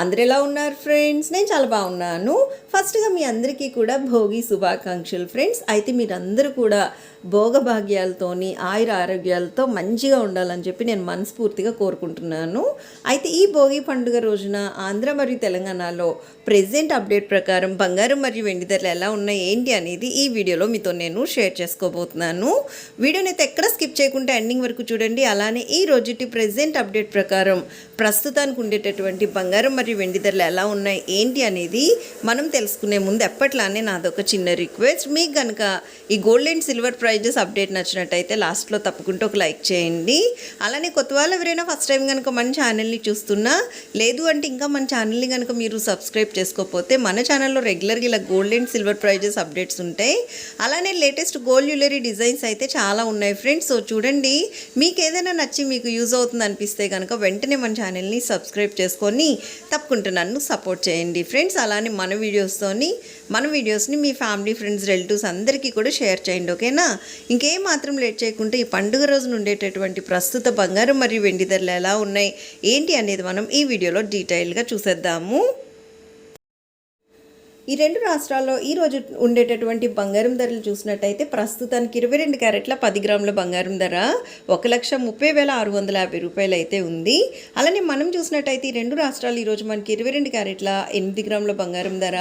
అందరు ఎలా ఉన్నారు ఫ్రెండ్స్ నేను చాలా బాగున్నాను. ఫస్ట్గా మీ అందరికీ కూడా భోగి శుభాకాంక్షలు ఫ్రెండ్స్ అయితే మీరందరూ కూడా భోగభాగ్యాలతోని ఆయుర ఆరోగ్యాలతో మంచిగా ఉండాలని చెప్పి నేను మనస్ఫూర్తిగా కోరుకుంటున్నాను. అయితే ఈ భోగి పండుగ రోజున ఆంధ్ర మరియు తెలంగాణలో ప్రెసెంట్ అప్డేట్ ప్రకారం బంగారం మరియు వెండి ధరలు ఎలా ఉన్నాయి ఏంటి అనేది ఈ వీడియోలో మీతో నేను షేర్ చేసుకోబోతున్నాను. వీడియోని అయితే ఎక్కడ స్కిప్ చేయకుండా ఎండింగ్ వరకు చూడండి. అలానే ఈ రోజుటి ప్రెసెంట్ అప్డేట్ ప్రకారం ప్రస్తుతానికి ఉండేటటువంటి బంగారం మరియు వెండి ధరలు ఎలా ఉన్నాయి ఏంటి అనేది మనం తెలుసుకునే ముందు ఎప్పట్లానే నాదొక చిన్న రిక్వెస్ట్. మీకు కనుక ఈ gold and silver prizes update నచ్చినట్టయితే లాస్ట్లో తప్పకుండా ఒక లైక్ చేయండి. అలానే కొత్త వాళ్ళు ఎవరైనా ఫస్ట్ టైం కనుక మన ఛానల్ని చూస్తున్నా లేదు అంటే ఇంకా మన ఛానల్ని కనుక మీరు సబ్స్క్రైబ్ చేసుకోకపోతే మన ఛానల్లో రెగ్యులర్గా ఇలా gold and silver prizes updates ఉంటాయి. అలానే లేటెస్ట్ గోల్డ్ జ్యువెలరీ డిజైన్స్ అయితే చాలా ఉన్నాయి ఫ్రెండ్స్ సో చూడండి మీకు ఏదైనా నచ్చి మీకు యూజ్ అవుతుంది అనిపిస్తే కనుక వెంటనే మన ఛానల్ని సబ్స్క్రైబ్ చేసుకొని తప్పకుండా నన్ను సపోర్ట్ చేయండి. ఫ్రెండ్స్ అలానే మన వీడియోస్తోని మన వీడియోస్ని మీ ఫ్యామిలీ ఫ్రెండ్స్ రిలేటివ్స్ అందరికీ కూడా షేర్ చేయండి ఓకేనా ఇంకేం మాత్రం లేట్ చేయకుండా ఈ పండుగ రోజున ఉండేటటువంటి ప్రస్తుత బంగారం మరియు వెండి ధరలు ఎలా ఉన్నాయి ఏంటి అనేది మనం ఈ వీడియోలో డీటెయిల్గా చూసేద్దాము. ఈ రెండు రాష్ట్రాల్లో ఈ రోజు ఉండేటటువంటి బంగారం ధరలు చూసినట్టయితే ప్రస్తుతానికి ఇరవై రెండు క్యారెట్ల పది గ్రాముల బంగారం ధర ఒక లక్ష ముప్పై వేల ఆరు వందల యాభై రూపాయలు అయితే ఉంది. అలానే మనం చూసినట్టయితే ఈ రెండు రాష్ట్రాలు ఈరోజు మనకి ఇరవై రెండు క్యారెట్ల ఎనిమిది గ్రాముల బంగారం ధర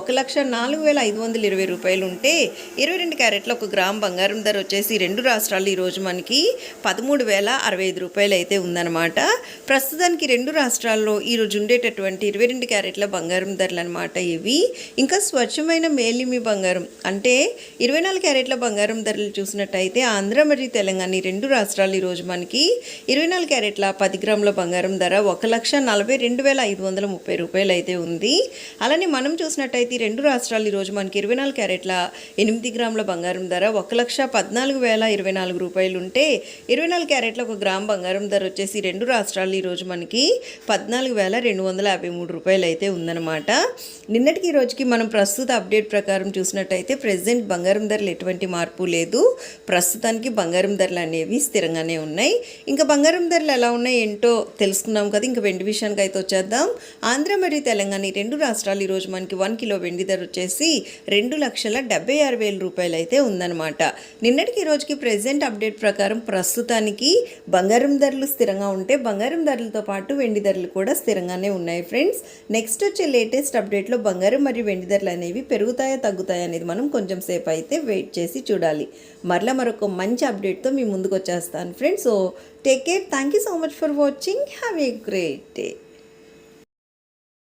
ఒక లక్ష నాలుగు వేల ఐదు వందల ఇరవై రూపాయలు ఉంటే ఇరవై రెండు క్యారెట్ల ఒక గ్రామ్ బంగారం ధర వచ్చేసి రెండు రాష్ట్రాలు ఈరోజు మనకి పదమూడు వేల అరవై ఐదు రూపాయలు అయితే ఉందన్నమాట. ప్రస్తుతానికి రెండు రాష్ట్రాల్లో ఈరోజు ఉండేటటువంటి ఇరవై రెండు క్యారెట్ల బంగారం ధరలు అనమాట ఇవి. ఇంకా స్వచ్ఛమైన మేలిమి బంగారం. అంటే ఇరవై నాలుగు క్యారెట్ల బంగారం ధరలు చూసినట్టయితే ఆంధ్ర మరియు తెలంగాణ ఈ రెండు రాష్ట్రాలు ఈరోజు మనకి ఇరవై నాలుగు క్యారెట్ల పది గ్రాముల బంగారం ధర ఒక లక్ష నలభై రెండు వేల ఐదు వందల ముప్పై రూపాయలు అయితే ఉంది. అలానే మనం చూసినట్టయితే ఈ రెండు రాష్ట్రాలు ఈరోజు మనకి ఇరవై నాలుగు క్యారెట్ల ఎనిమిది గ్రాముల బంగారం ధర ఒక లక్ష పద్నాలుగు వేల ఇరవై నాలుగు రూపాయలు ఉంటే ఇరవై నాలుగు క్యారెట్ల ఒక గ్రామ్ బంగారం ధర వచ్చేసి రెండు రాష్ట్రాలు ఈరోజు మనకి పద్నాలుగు వేల రెండు వందల యాభై మూడు రూపాయలు అయితే ఉందన్నమాట. నిన్నటికి ఈరోజు రోజుకి మనం ప్రస్తుత అప్డేట్ ప్రకారం చూసినట్టయితే ప్రెసెంట్ బంగారం ధరలు ఎటువంటి మార్పు లేదు. ప్రస్తుతానికి బంగారం ధరలు అనేవి స్థిరంగానే ఉన్నాయి. ఇంకా బంగారం ధరలు ఎలా ఉన్నాయి ఏంటో తెలుసుకున్నాం కదా. ఇంకా వెండి విషయానికి అయితే వచ్చేద్దాం. ఆంధ్ర మరియు తెలంగాణ ఈ రెండు రాష్ట్రాలు ఈరోజు మనకి వన్ కిలో వెండి ధర వచ్చేసి రెండు లక్షల డెబ్బై ఆరు వేల రూపాయలు అయితే ఉందన్నమాట. నిన్నటికి ఈ రోజుకి ప్రెసెంట్ అప్డేట్ ప్రకారం ప్రస్తుతానికి బంగారం ధరలు స్థిరంగా ఉంటే బంగారం ధరలతో పాటు వెండి ధరలు కూడా స్థిరంగానే ఉన్నాయి ఫ్రెండ్స్. నెక్స్ట్ వచ్చే లేటెస్ట్ అప్డేట్లో బంగారం మరియు వెండి ధరలు అనేవి పెరుగుతాయా తగ్గుతాయా అనేది మనం కొంచెం సేపు అయితే వెయిట్ చేసి చూడాలి. మరలా మరొక మంచి అప్డేట్తో మీ ముందుకు వచ్చేస్తాను friends. So take care. Thank you so much for watching. Have a great day.